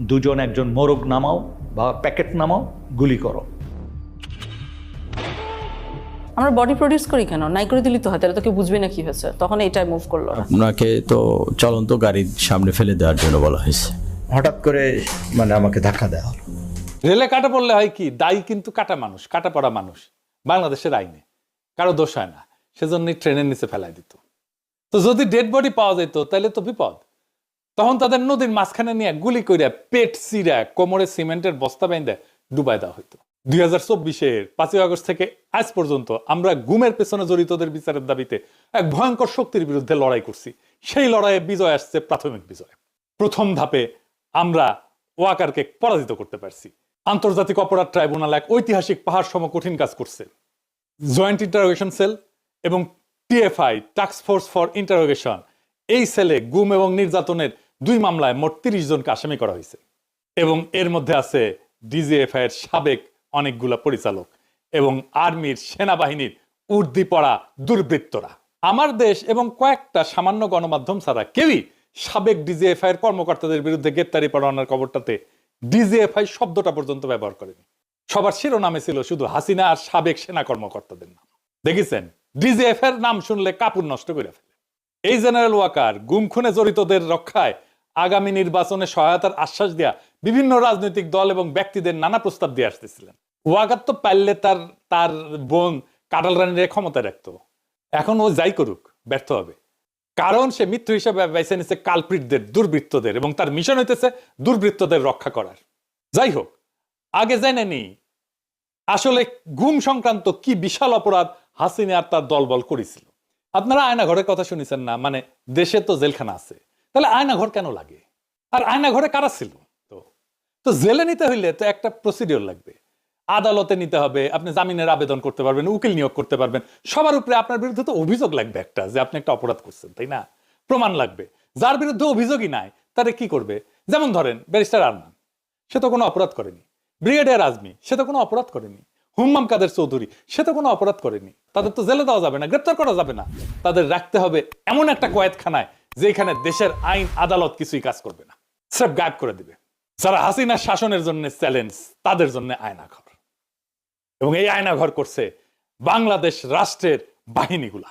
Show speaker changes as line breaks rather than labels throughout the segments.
দুজন একজন মোরগ নামাও বা প্যাকেট নামাও গুলি করো।
আমরা বডি প্রডিউস করি কেন? নাই করে দিলি তো হয় তাহলে তো কেউ বুঝবে না কি হয়েছে। তখন এটাই মুভ করল
আপনাকে তো চলন্ত গাড়ির সামনে ফেলে দেওয়ার জন্য বলা হয়েছে।
হঠাৎ করে মানে আমাকে ধাক্কা দেওয়া হলো।
রেলে কাটা পড়লে হয় কি দায়ী কিন্তু কাটা মানুষ কাটা পড়া মানুষ। বাংলাদেশের আইনে। কারও দোষ হয় না। সেজন্যই ট্রেনের নিচে ফেলাই দিত। তো যদি ডেড বডি পাওয়া যেত তাহলে তো বিপদ। তখন তাদের নদীর মাঝখানে নিয়ে গুলি কইরা পেট সিরা কোমরে সিমেন্টের বস্তা বেঁধে ডুবাই দেওয়া হইতো। দুই হাজার চব্বিশের পাঁচই আগস্ট থেকে আজ পর্যন্ত আমরা গুমের পেছনে জড়িতদের বিচারের দাবিতে এক ভয়ঙ্কর শক্তির বিরুদ্ধে লড়াই করছি। সেই লড়াইয়ে বিজয় আসছে প্রাথমিক বিজয়। প্রথম ধাপে আমরা ওয়াকারকে পরাজিত করতে পারছি। আন্তর্জাতিক অপরাধ ট্রাইব্যুনাল এক ঐতিহাসিক পাহাড় সম কঠিন কাজ করছে। জয়েন্ট ইন্টারোগেশন সেল এবং TFI, task force for interrogation, এই সেলে গুম এবং নির্যাতনের দুই মামলায় মোট তিরিশ জনকে আসামি করা হয়েছে। এবং এর মধ্যে আছে ডিজিএফআই এর সাবেক অনেকগুলা পরিচালক এবং আর্মির সেনাবাহিনীর উর্দি পড়া দুর্বৃত্তরা। আমার দেশ এবং কয়েকটা সামান্য গণমাধ্যম ছাড়া কেউই সাবেক ডিজিএফআই এর কর্মকর্তাদের বিরুদ্ধে গ্রেপ্তারি পরোয়ানার খবরটাতে ডিজিএফআই শব্দটা পর্যন্ত ব্যবহার করেনি। সবার শিরোনামে ছিল শুধু হাসিনা আর সাবেক সেনা কর্মকর্তাদের নাম। দেখেছেন? ডিজিএফ এর নাম শুনলে কাপড় নষ্ট করে ফেলে। এই জেনারেল ওয়াকার গুম খুনে জড়িতদের রক্ষায় আগামী নির্বাচনে সহায়তার আশ্বাস দেয়া বিভিন্ন রাজনৈতিক দল এবং ব্যক্তিদের নানা প্রস্তাব দিয়ে আসতেছিলেন। ওয়াকার তো পারলে তার তার বোন কাটাল রানীর ক্ষমতায় রাখতো। এখন ও যাই করুক, ব্যর্থ হবে। কারণ সে মৃত্যু হিসেবে বেছে নিচ্ছে কালপ্রিটদের, দুর্বৃত্তদের এবং তার মিশন হইতেছে দুর্বৃত্তদের রক্ষা করার। যাই হোক, আগে জেনে নি, আসলে গুম সংক্রান্ত কি বিশাল অপরাধ হাসিনা আর তার দলবল করেছিল। আপনারা আয়না ঘরের কথা শুনেছেন না? মানে দেশে তো জেলখানা আছে। তাহলে আয়না ঘর কেন লাগে? আর আয়না ঘরে কারা ছিল? তো তো জেলে নিতে হইলে তো একটা প্রসিডিওর লাগবে। আদালতে নিতে হবে, আপনি জামিনের আবেদন করতে পারবেন, উকিল নিয়োগ করতে পারবেন। সবার উপরে আপনার বিরুদ্ধে তো অভিযোগ লাগবে একটা যে আপনি একটা অপরাধ করছেন, তাই না? প্রমাণ লাগবে। যার বিরুদ্ধে অভিযোগই নাই, তারে কি করবে? যেমন ধরেন, ব্যারিস্টার আরমান, সে তো কোনো অপরাধ করেনি। ব্রিগেডিয়ার আজমি, সে তো কোনো অপরাধ করেনি। হুম্মাম কাদের চৌধুরী? সে তো কোনো অপরাধ করেনি। তাদের তো জেলে দেওয়া যাবে না, গ্রেপ্তার করা যাবে না। তাদের রাখতে হবে এমন একটা কয়েদখানায় যেখানে দেশের আইন, আদালত কিছুই কাজ করবে না। সব গায়েব করে দিবে। যারা হাসিনা শাসনের জন্য চ্যালেঞ্জ, তাদের জন্য আয়না ঘর এবং এই আয়না ঘর করছে বাংলাদেশ রাষ্ট্রের বাহিনীগুলা।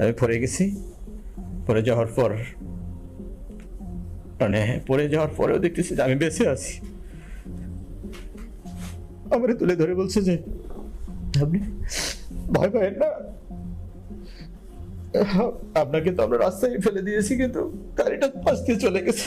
আমি পড়ে গেছি। পড়ে যাওয়ার পর মানে পড়ে যাওয়ার পরেও দেখতেছি যে আমি বেঁচে আছি। আমার তুলে ধরে বলছে যে, আপনি ভয় পাবেন না। আপনাকে তো আমরা রাস্তায় ফেলে দিয়েছি, কিন্তু গাড়িটা দিয়ে চলে গেছে।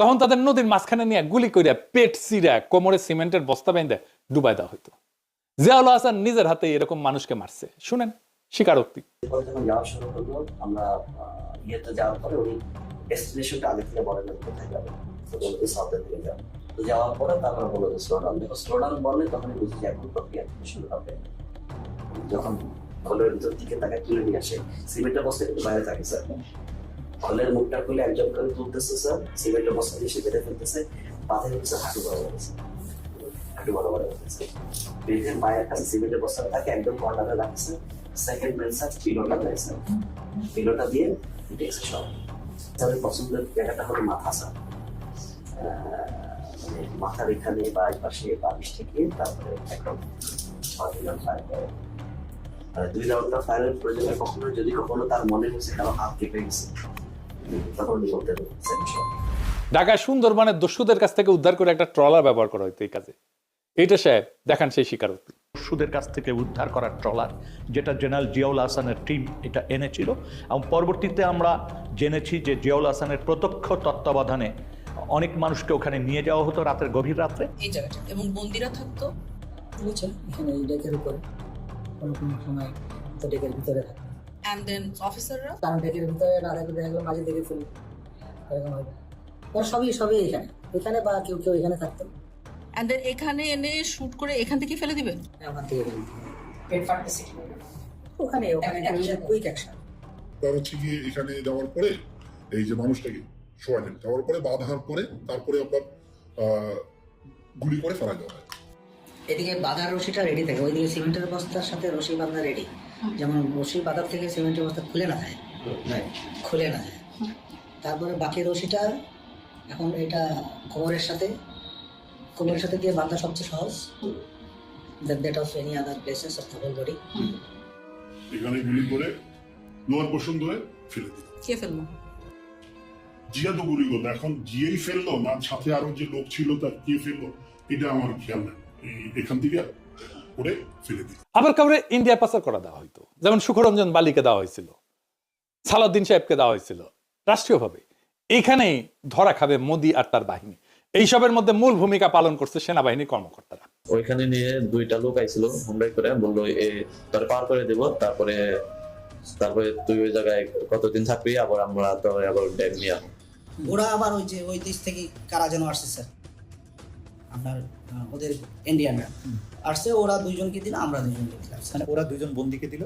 তখন তাদের নদীর মাঝখানে নিয়ে গুলি করিয়া পেট সিরা কোমরে সিমেন্টের বস্তা বেঁধে ডুবাই দেওয়া হইতো। জিয়াউল হাসান নিজের হাতে এরকম মানুষকে মারছে। শুনেন, স্বীকারোক্তি।
আমরা যাওয়ার পরে উনি ডেস্টিনেশনটা আগে থেকে বলেন কোথায় যাবে। সাউথের দিকে যাবে। তো যাওয়ার পরে তারপরে বলল যে স্লো দেখো স্লো ডাউন বললে তখনই বুঝি এখন প্রক্রিয়া শুরু হবে। যখন খোলের ভিতর দিকে তাকে তুলে নিয়ে আসে, সিমেন্টের বস্তা কিন্তু বাইরে থাকে স্যার খোলের মুখটা খুলে একজন করে তুলতেছে, স্যার। সিমেন্টের বস্তা দিয়ে সে বেড়ে ফেলতেছে। পাথর হচ্ছে হাঁটু বড় বড়েছে হাঁটু বড় বড় হচ্ছে কাছে সিমেন্টের তাকে একদম কর্নারে রাখছে। সেকেন্ড মেন স্যার পিলোটা দিয়েছে পিলোটা দিয়ে সব। তাদের পছন্দের জায়গাটা হলো মাথা, স্যার। মানে মাথার এখানে বা পাশে বালিশ থেকে তারপরে একদম ফায়ার করে দুই রাউন্ডটা ফায়ারের প্রয়োজনে কখনো যদি কখনো তার মনে হয়েছে কারও হাত কেঁপে গেছে। তখন বলতে
ঢাকায় সুন্দরবনের দস্যুদের কাছ থেকে উদ্ধার করে একটা ট্রলার ব্যবহার করা হতো এই কাজে। এইটা সাহেব দেখান সেই স্বীকারোক্তি।
দস্যুদের কাছ থেকে উদ্ধার করার ট্রলার যেটা জেনারেল জিয়াউল হাসানের টিম এটা এনেছিল এবং পরবর্তীতে আমরা জেনেছি যে জিয়াউল হাসানের প্রত্যক্ষ তত্ত্বাবধানে অনেক মানুষকে ওখানে নিয়ে যাওয়া হতো রাতের গভীর রাত্রে।
এই জায়গাটা এবং বন্দিরা থাকতো।
বুঝছেন এখানে এই ডেকের উপরে কোনো কোনো সময় ডেকের ভিতরে থাকে
অ্যান্ড দেন অফিসাররা
কারণ ডেকের ভিতরে না দেখা গেলো মাঝে দেখে ফেলি এরকম হবে। ওরা সবই সবই এখানে। এখানে বা কেউ কেউ এখানে থাকতো।
অ্যান্ড দেন এখানে এনে শুট করে এখান থেকে ফেলে দিবেন
ওখান থেকে ফেলি পেট ফাটতেছে ওখানে ওখানে কুইক অ্যাকশন
তার হচ্ছে গিয়ে এখানে যাওয়ার পরে এই যে মানুষটাকে শোয়ালেন। যাওয়ার পরে বাঁধার পরে তারপরে আপনার আহ, গুলি করে ফেলা দেওয়া হয়।
এদিকে বাঁধার রশিটা রেডি থাকে ওইদিকে সিমেন্টের বস্তার সাথে রশি বাঁধা রেডি যেমন রশি বাঁধার থেকে সিমেন্টের বস্তা খুলে না যায় খুলে না যায়। তারপরে বাকি রশিটা এখন এটা কোমরের সাথে কোমরের সাথে দিয়ে বাঁধা সবচেয়ে সহজ। That that of any other places of the whole body
এখানে গুলি করে লোয়ার পোর্শন ধরে ফেলে দিল।
কে ফেলব
জিয়া তো গুলি করল এখন জিয়েই ফেলল না সাথে আরও যে লোক ছিল তার কে ফেলল এটা আমার খেয়াল নাই। এখান থেকে করে ফেলে দিল।
আবার কাউরে ইন্ডিয়া পাচার করা দেওয়া হইতো। যেমন সুখরঞ্জন বালিকে দেওয়া হয়েছিল সালাউদ্দিন সাহেবকে দেওয়া হয়েছিল রাষ্ট্রীয়ভাবে। এখানেই ধরা খাবে মোদি আর তার বাহিনী। এইসবের মধ্যে মূল ভূমিকা পালন করছে সেনাবাহিনীর কর্মকর্তারা।
ওইখানে নিয়ে দুইটা লোক আইছিল হুমড়াই করে বলল এ তোর পার করে দেব তারপরে তারপরে তুই ওই জায়গায় কতদিন থাকবি আবার আমরা তোর আবার ব্যাগ নিয়ে
ওরা আবার ওই যে ওই দেশ থেকে কারা যেন আসছে স্যার? আপনার ওদের ইন্ডিয়ানরা আসছে ওরা দুইজনকে দিল আমরা দুইজনকে দিলাম।
মানে ওরা দুজন বন্দিকে দিল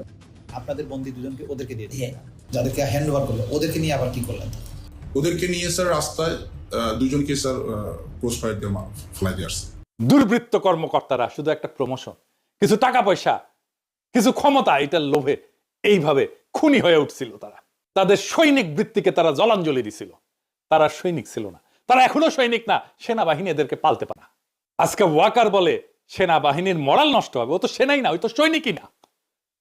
আপনাদের বন্দি দুজনকে ওদেরকে দিয়ে দিল।
হ্যাঁ।
যাদেরকে হ্যান্ড ওভার করল ওদেরকে নিয়ে আবার কি করলেন?
ওদেরকে নিয়ে স্যার রাস্তায় দুজনকে স্যার ক্রস ফায়ার দিয়ে ফেলাই দিয়ে আসছে।
দুর্বৃত্ত কর্মকর্তারা শুধু একটা প্রমোশন কিছু টাকা পয়সা কিছু ক্ষমতা এটার লোভে এইভাবে খুনি হয়ে উঠছিল তারা। তাদের সৈনিক বৃত্তিকে তারা জলাঞ্জলি দিছিল। তারা সৈনিক ছিল না। তারা এখনও সৈনিক না সেনাবাহিনী এদেরকে পালতে পারে আজকে ওয়াকার বলে, সেনাবাহিনীর মরাল নষ্ট হবে। ও তো সেনাই না, ওই তো সৈনিকই না।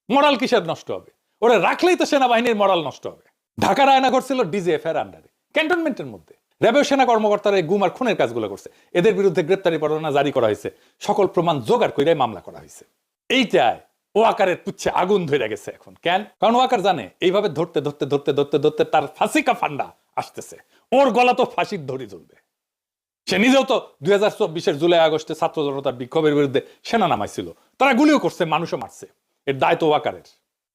মরাল কিসের নষ্ট হবে? ওরা রাখলেই তো সেনাবাহিনীর মরাল নষ্ট হবে। ঢাকার ঘটছিল ডিজিএফ এর আন্ডারে, ক্যান্টনমেন্টের মধ্যে। র্যাবের সেনা কর্মকর্তারা গুম আর খুনের কাজগুলো করছে। এদের বিরুদ্ধে গ্রেপ্তারি পরোয়ানা জারি করা হয়েছে। সকল প্রমাণ জোগাড় করে মামলা করা হয়েছে। এইটায় ও আকারের পুচ্ছে আগুন ধরে গেছে এখন। কেন? কারণ ও আকার জানে, এইভাবে ধরতে ধরতে ধরতে ধরতে ধরতে তার ফাঁসিকা ফান্ডা আসতেছে। ওর গলা তো ফাঁসির ধরি চলবে সে নিজেও তো দুই হাজার চব্বিশের জুলাই আগস্টে ছাত্র জনতার বিক্ষোভের বিরুদ্ধে সেনা নামাইছিল তারা গুলিও করছে, মানুষও মারছে। এর দায়িত্ব ওয়াকারের।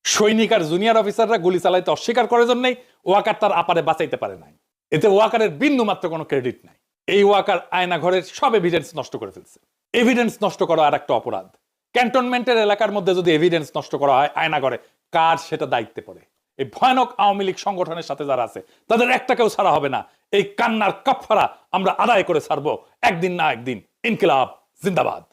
সৈনিক আর জুনিয়র অফিসাররা গুলি চালাইতে অস্বীকার করার জন্যই ওয়াকার তার আপারে বাঁচাইতে পারে নাই। এতে ওয়াকারের বিন্দু মাত্র কোনো ক্রেডিট নাই। এই ওয়াকার আয়না ঘরের সব এভিডেন্স নষ্ট করে ফেলছে। এভিডেন্স নষ্ট করা আর একটা অপরাধ। ক্যান্টনমেন্টের এলাকার মধ্যে যদি এভিডেন্স নষ্ট করা হয় আয়না ঘরে কার সেটা দায়িত্বে পড়ে? এই ভয়ানক আওয়ামী লীগ সংগঠনের সাথে যারা আছে, তাদের একটা কেউ ছাড়া হবে না। এই কান্নার কাপফারা আমরা আদায় করে ছাড়বো। একদিন না একদিন, ইনকিলাব, জিন্দাবাদ।